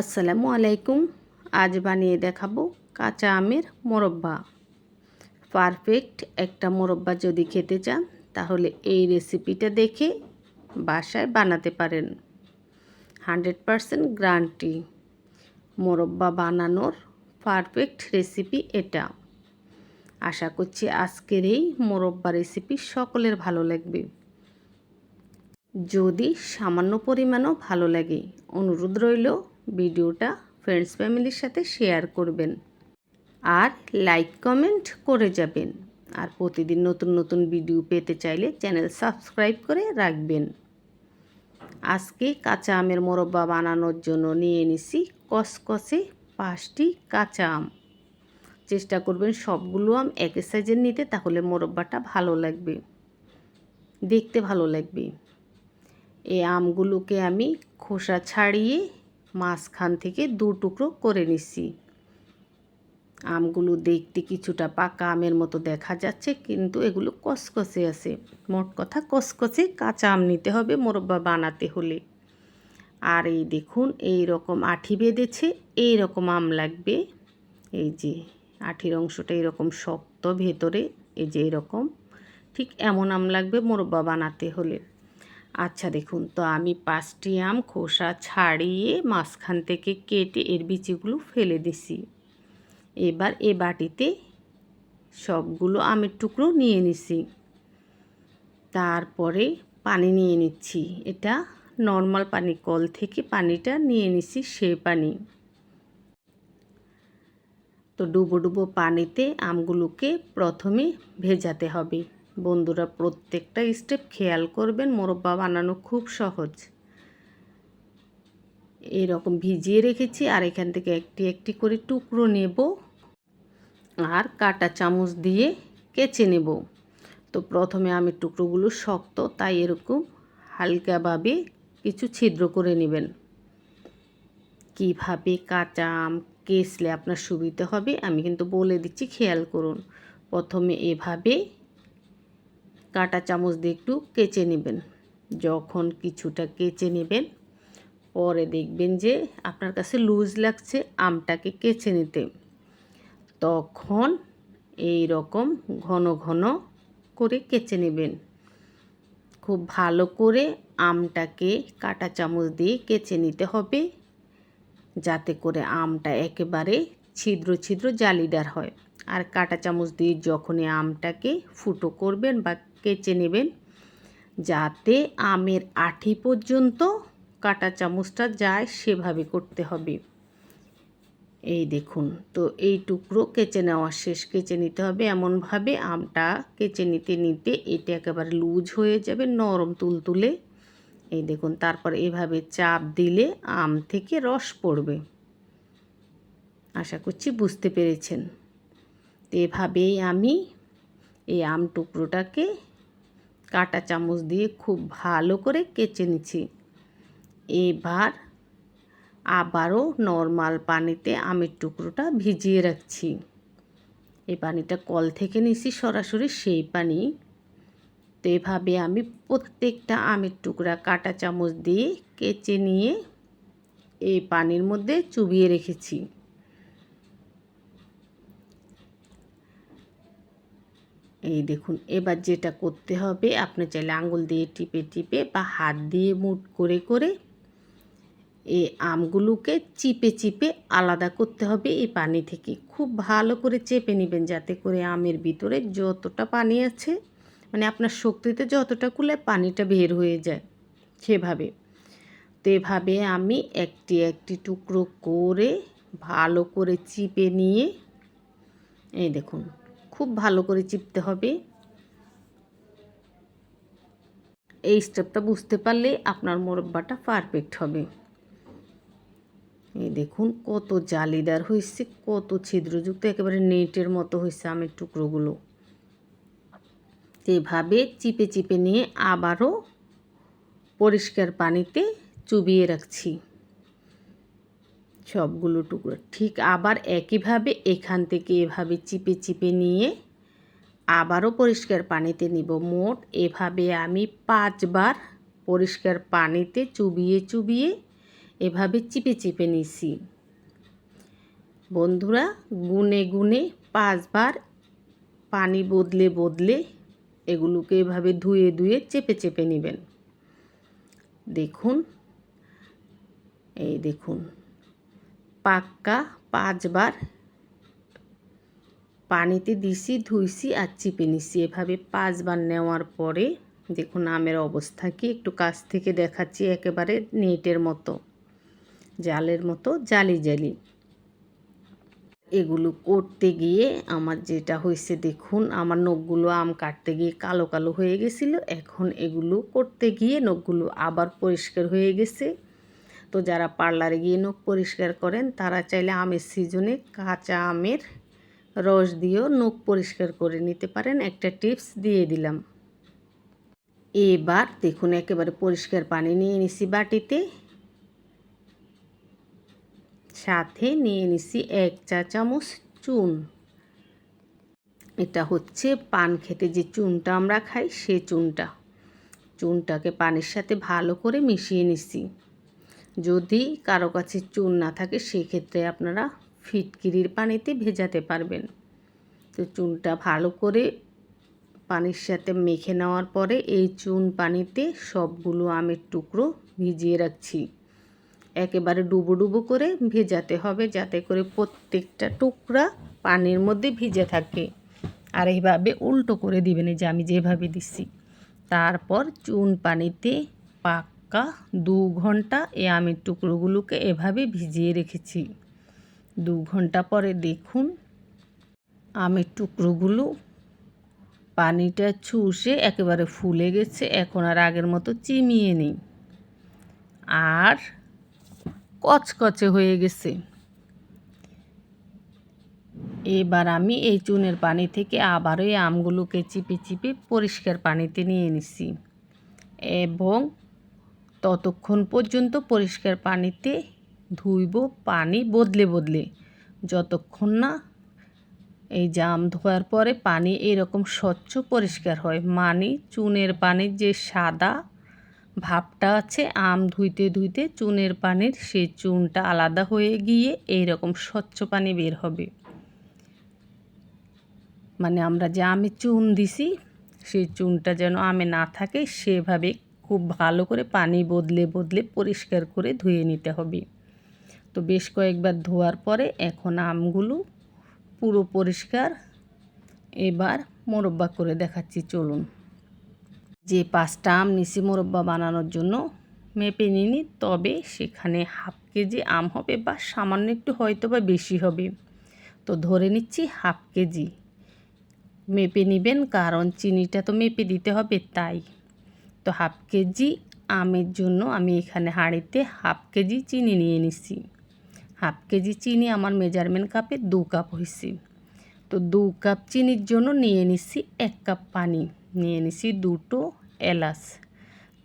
আসসালামু আলাইকুম। আজ বানিয়ে দেখাবো কাঁচা আমের মোরব্বা। পারফেক্ট একটা মোরব্বা যদি খেতে চান, তাহলে এই রেসিপিটা দেখে বাসায় বানাতে পারেন। হান্ড্রেড পারসেন্ট গ্রান্টি মোরব্বা বানানোর পারফেক্ট রেসিপি এটা। আশা করছি আজকের এই মোরব্বা রেসিপি সকলের ভালো লাগবে। যদি সামান্য পরিমাণও ভালো লাগে, অনুরোধ রইল ভিডিওটা ফ্রেন্ডস ফ্যামিলির সাথে শেয়ার করবেন। আর লাইক কমেন্ট করে যাবেন। আর প্রতিদিন নতুন নতুন ভিডিও পেতে চাইলে চ্যানেল সাবস্ক্রাইব করে রাখবেন। আজকে কাঁচা আমের মোরব্বা বানানোর জন্য নিয়ে নিছি কসকসে পাঁচটি কাঁচা আম। চেষ্টা করবেন সবগুলো আম একই সাইজের নিতে, তাহলে মোরব্বাটা ভালো লাগবে। দেখতে ভালো লাগবে। এই আমগুলোকে আমি খোসা ছাড়িয়ে মাঝখান থেকে দু টুকরো করে নিছি আমগুলো দেখতে কিছুটা পাকা, আমের মতো দেখা যাচ্ছে, কিন্তু এগুলো কসকসে আছে। মোট কথা কসকসে কাঁচা আম নিতে হবে মোরব্বা বানাতে হলে। আর এই দেখুন, এই রকম আঠি বেঁধেছে, এই রকম আম লাগবে। এই যে আঠির অংশটা এরকম শক্ত ভেতরে, এই যে এরকম, ঠিক এমন আম লাগবে মোরব্বা বানাতে হলে। আচ্ছা দেখুন। তো আমি পাঁচটি আম খোসা ছাড়িয়ে মাঝখান থেকে কেটে এর বিচিগুলো ফেলে দিছি। এবার এ বাটিতে সবগুলো আমের টুকরো নিয়ে নিছি। তারপরে পানি নিয়ে নিচ্ছি। এটা নর্মাল পানি, কল থেকে পানিটা নিয়ে নিছি সে পানি। তো ডুবো ডুবো পানিতে আমগুলোকে প্রথমে ভেজাতে হবে। বন্ধুরা, প্রত্যেকটা স্টেপ খেয়াল করবেন। মোরব্বা বানানো খুব সহজ। এরকম ভিজিয়ে রেখেছি আর এখান থেকে একটি একটি করে টুকরো নেব আর কাটা চামচ দিয়ে কেচে নেব। তো প্রথমে আমি টুকরোগুলো শক্ত, তাই এরকম হালকাভাবে কিছু ছিদ্র করে নেবেন। কীভাবে কাঁচা আম কেসলে আপনার সুবিধা হবে আমি কিন্তু বলে দিচ্ছি, খেয়াল করুন। প্রথমে এভাবে কাটা চামচ দিয়ে একটু কেচে নেবেন। যখন কিছুটা কেচে নেবেন, পরে দেখবেন যে আপনার কাছে লুজ লাগছে, আমটাকে কেচে নিতে। তখন এই রকম ঘন ঘন করে কেচে নেবেন। খুব ভালো করে আমটাকে কাটা চামচ দিয়ে কেচে নিতে হবে, যাতে করে আমটা একেবারে ছিদ্র ছিদ্র জালিদার হয়। আর কাটা চামচ দিয়ে যখনই আমটাকে ফুটো করবেন বা কেচে নেবেন। যাতে আমের আঠি পর্যন্ত কাটা চামচটা যায় সেভাবে করতে হবে। এই দেখুন, তো এই টুকরো কেচে নেওয়া শেষ। কেচে নিতে হবে এমনভাবে আমটা কেচে নিতে নিতে এটা একেবারে লুজ হয়ে যাবে, নরম তুলতুলে। এই দেখুন, তারপর এভাবে চাপ দিলে আম থেকে রস পড়বে। আশা করছি বুঝতে পেরেছেন। তো এভাবেই আমি এই আম টুকরোটাকে কাটা চামচ দিয়ে খুব ভালো করে কেচে নিচ্ছি। এবার আবারও নর্মাল পানিতে আমের টুকরোটা ভিজিয়ে রাখছি। এই পানিটা কল থেকে নিছি সরাসরি সেই পানি। তো এভাবে আমি প্রত্যেকটা আমের টুকরা কাটা চামচ দিয়ে কেচে নিয়ে এই পানির মধ্যে চুবিয়ে রেখেছি। এই দেখুন, এবার যেটা করতে হবে, আপনি চাইলে আঙুল দিয়ে টিপে টিপে বা হাত দিয়ে মুট করে করে এই আমগুলোকে চিপে চিপে আলাদা করতে হবে এই পানি থেকে। খুব ভালো করে চেপে নেবেন যাতে করে আমের ভিতরে যতটা পানি আছে মানে আপনার শক্তিতে যতটা কুলে পানিটা বের হয়ে যায় সেভাবে। তো এভাবে আমি একটি একটি টুকরো করে ভালো করে চিপে নিয়ে, এই দেখুন খুব ভালো করে চিপতে হবে। এই স্টেপটা বুঝতে পারলে আপনার মোরব্বাটা পারফেক্ট হবে। এই দেখুন কত জালিদার হয়েছে, কত ছিদ্রযুক্ত, একেবারে নেটের মতো হয়েছে আমের টুকরোগুলো। এভাবে চিপে চিপে নিয়ে আবারও পরিষ্কার পানিতে চুবিয়ে রাখছি। সবগুলো টুকরো। ঠিক আবার একইভাবে এখান থেকে এভাবে চিপে চিপে নিয়ে আবারও পরিষ্কার পানিতে নিব। মোট এভাবে আমি পাঁচবার পরিষ্কার পানিতে চুবিয়ে চুবিয়ে এভাবে চিপে চিপে নিছি। বন্ধুরা, গুনে গুনে পাঁচবার পানি বদলে বদলে এগুলোকে এভাবে ধুয়ে ধুয়ে চেপে চেপে নেবেন। দেখুন, এই দেখুন। পাক্কা পাঁচবার পানিতে দিছি, ধুইছি আর চিপে নিছি। এভাবে পাঁচবার নেওয়ার পরে দেখুন আমের অবস্থা কি। একটু কাছ থেকে দেখাচ্ছি একেবারে নেটের মতো, জালের মতো, জালি জালি। এগুলো করতে গিয়ে আমার যেটা হয়েছে, দেখুন আমার নখগুলো আম কাটতে গিয়ে কালো কালো হয়ে গেছিল। এখন এগুলো করতে গিয়ে নখগুলো আবার পরিষ্কার হয়ে গেছে। তো যারা পার্লারে গিয়ে নখ পরিষ্কার করেন, তারা চাইলে আমের সিজনে কাঁচা আমের রস দিয়েও নখ পরিষ্কার করে নিতে পারেন। একটা টিপস দিয়ে দিলাম। এবার দেখুন, একেবারে পরিষ্কার পানি নিয়ে নিছি বাটিতে। সাথে নিয়ে নিছি এক চা চামচ চুন। এটা হচ্ছে পান খেতে যে চুনটা আমরা খাই, সে চুনটা। চুনটাকে পানির সাথে ভালো করে মিশিয়ে নিছি। যদি কারও কাছে চুন না থাকে, সেক্ষেত্রে আপনারা ফিটকিরির পানিতে ভেজাতে পারবেন। তো চুনটা ভালো করে পানির সাথে মেখে নেওয়ার পরে এই চুন পানিতে সবগুলো আমের টুকরো ভিজিয়ে রাখছি। একেবারে ডুবো ডুবো করে ভেজাতে হবে, যাতে করে প্রত্যেকটা টুকরা পানির মধ্যে ভিজে থাকে। আর এইভাবে উল্টো করে দিবেন যে আমি যেভাবে দিচ্ছি। তারপর চুন পানিতে পাক্কা দু ঘণ্টা এই আমের টুকরোগুলোকে এভাবে ভিজিয়ে রেখেছি। দু ঘণ্টা পরে দেখুন, আমের টুকরোগুলো পানিটা চুষে একেবারে ফুলে গেছে, এখন আর আগের মতো চিমিয়ে নেই। আর কচকচে হয়ে গেছে। এবার আমি এই চুনের পানি থেকে আবারও এই আমগুলোকে চিপে চিপে পরিষ্কার পানিতে নিয়ে নিছি এবং ততক্ষণ পর্যন্ত পরিষ্কার পানিতে ধুইব, পানি বদলে বদলে। যতক্ষণ না এই জাম ধোয়ার পরে পানি এরকম স্বচ্ছ পরিষ্কার হয় মানে চুনের পানির যে সাদা ভাবটা আছে, আম ধুইতে ধুইতে চুনের পানির সেই চুনটা আলাদা হয়ে গিয়ে এই রকম স্বচ্ছ পানি বের হবে। মানে আমরা যে আমে চুন দিছি সেই চুনটা যেন আমে না থাকে, সেভাবে খুব ভালো করে পানি বদলে বদলে পরিষ্কার করে ধুয়ে নিতে হবে। তো বেশ কয়েকবার ধোয়ার পরে এখন আমগুলো পুরো পরিষ্কার। এবার মোরব্বা করে দেখাচ্ছি, চলুন। যে পাঁচটা আম নিছি মোরব্বা বানানোর জন্য, মেপে নিনি তবে সেখানে হাফ কেজি আম হবে বা সামান্য একটু হয়তো বা বেশি হবে। তো ধরে নিচ্ছি হাফ কেজি। মেপে নেবেন, কারণ চিনিটা তো মেপে দিতে হবে, তাই। তো হাফ কেজি আমের জন্য আমি এখানে হাঁড়িতে হাফ কেজি চিনি নিয়ে নিছি। হাফ কেজি চিনি আমার মেজারমেন্ট কাপে দু কাপ হয়েছে তো দু কাপ চিনির জন্য নিয়ে নিচ্ছি এক কাপ পানি। নিয়ে নিছি দুটো এলাচ।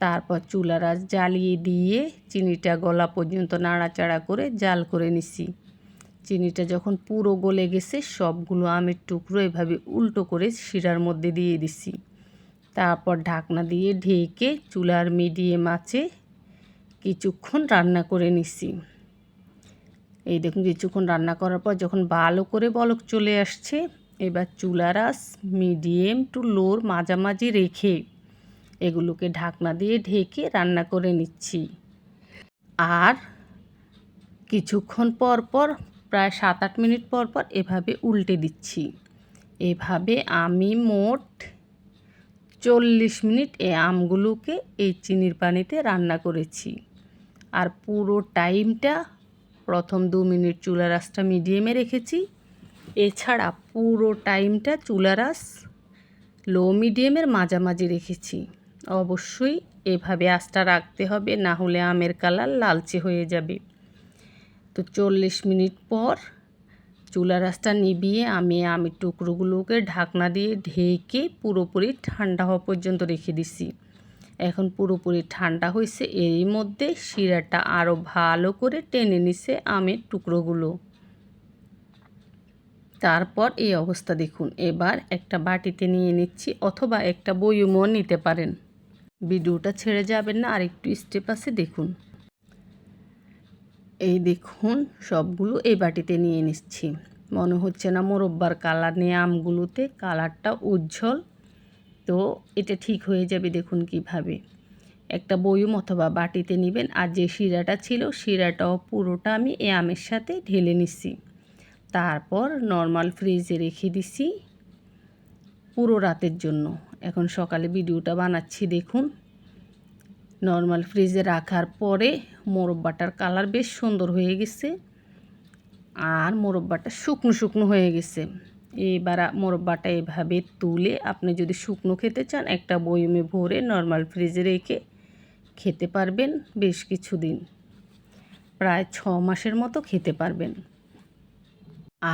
তারপর চুলার আঁচ জ্বালিয়ে দিয়ে চিনিটা গলা পর্যন্ত নাড়াচাড়া করে জাল করে নিছি। চিনিটা যখন পুরো গলে গেছে, সবগুলো আমের টুকরো এভাবে উল্টো করে শিরার মধ্যে দিয়ে দিছি। তারপর ঢাকনা দিয়ে ঢেকে চুলার মিডিয়াম আঁচে কিছুক্ষণ রান্না করে নিছি। এই দেখুন, কিছুক্ষণ রান্না করার পর যখন ভালো করে বলক চলে আসছে, এবার চুলার আস মিডিয়াম টু লোর মাঝামাঝি রেখে এগুলোকে ঢাকনা দিয়ে ঢেকে রান্না করে নিচ্ছি। আর কিছুক্ষণ পর পর, প্রায় সাত আট মিনিট পর পর এভাবে উল্টে দিচ্ছি। এভাবে আমি মোট চল্লিশ মিনিট এই আমগুলোকে এই চিনির পানিতে রান্না করেছি। আর পুরো টাইমটা প্রথম দু মিনিট চুলার আঁচটা মিডিয়ামে রেখেছি। এছাড়া পুরো টাইমটা চুলার আঁচ লো মিডিয়ামের মাঝামাঝি রেখেছি। অবশ্যই এভাবে আঁচটা রাখতে হবে, না হলে আমের কালার লালচে হয়ে যাবে। তো চল্লিশ মিনিট পর চুলার রাস্তা নিবিয়ে আমি আমের টুকরোগুলোকে ঢাকনা দিয়ে ঢেকে পুরোপুরি ঠান্ডা হওয়া পর্যন্ত রেখে দিছি। এখন পুরোপুরি ঠান্ডা হয়েছে, এরই মধ্যে শিরাটা আরও ভালো করে টেনে নিছে আমের টুকরোগুলো। তারপর এই অবস্থা দেখুন, এবার একটা বাটিতে নিয়ে নিচ্ছি অথবা একটা বইমও নিতে পারেন। ভিডিওটা ছেড়ে যাবেন না আর একটু স্টেপ আছে দেখুন। এই দেখুন, সবগুলো এই বাটিতে নিয়ে নিচ্ছি। মনে হচ্ছে না মোরব্বার কালার নিয়ে আমগুলোতে, কালারটা উজ্জ্বল। তো এটা ঠিক হয়ে যাবে দেখুন কীভাবে। একটা বয়ুম অথবা বাটিতে নেবেন, আর যে শিরাটা ছিল শিরাটাও পুরোটা আমি এ আমের সাথে ঢেলে নিচ্ছি। তারপর নর্মাল ফ্রিজে রেখে দিছি পুরো রাতের জন্য। এখন সকালে ভিডিওটা বানাচ্ছি দেখুন। নর্মাল ফ্রিজে রাখার পরে মোরব্বাটার কালার বেশ সুন্দর হয়ে গেছে। আর মোরব্বাটা শুকনো শুকনো হয়ে গেছে। এবার মোরব্বাটা এভাবে তুলে আপনি যদি শুকনো খেতে চান, একটা বয়মে ভরে নর্মাল ফ্রিজে রেখে খেতে পারবেন বেশ কিছুদিন। প্রায় ছ মাসের মতো খেতে পারবেন।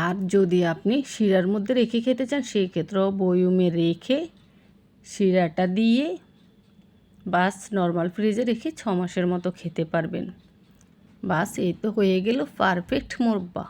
আর যদি আপনি শিরার মধ্যে রেখে খেতে চান, সেই ক্ষেত্রেও বয়মে রেখে শিরাটা দিয়ে বাস নর্মাল ফ্রিজে রেখে ছ মাসের মতো খেতে পারবেন। বাস, এই তো হয়ে গেল পারফেক্ট মোরব্বা।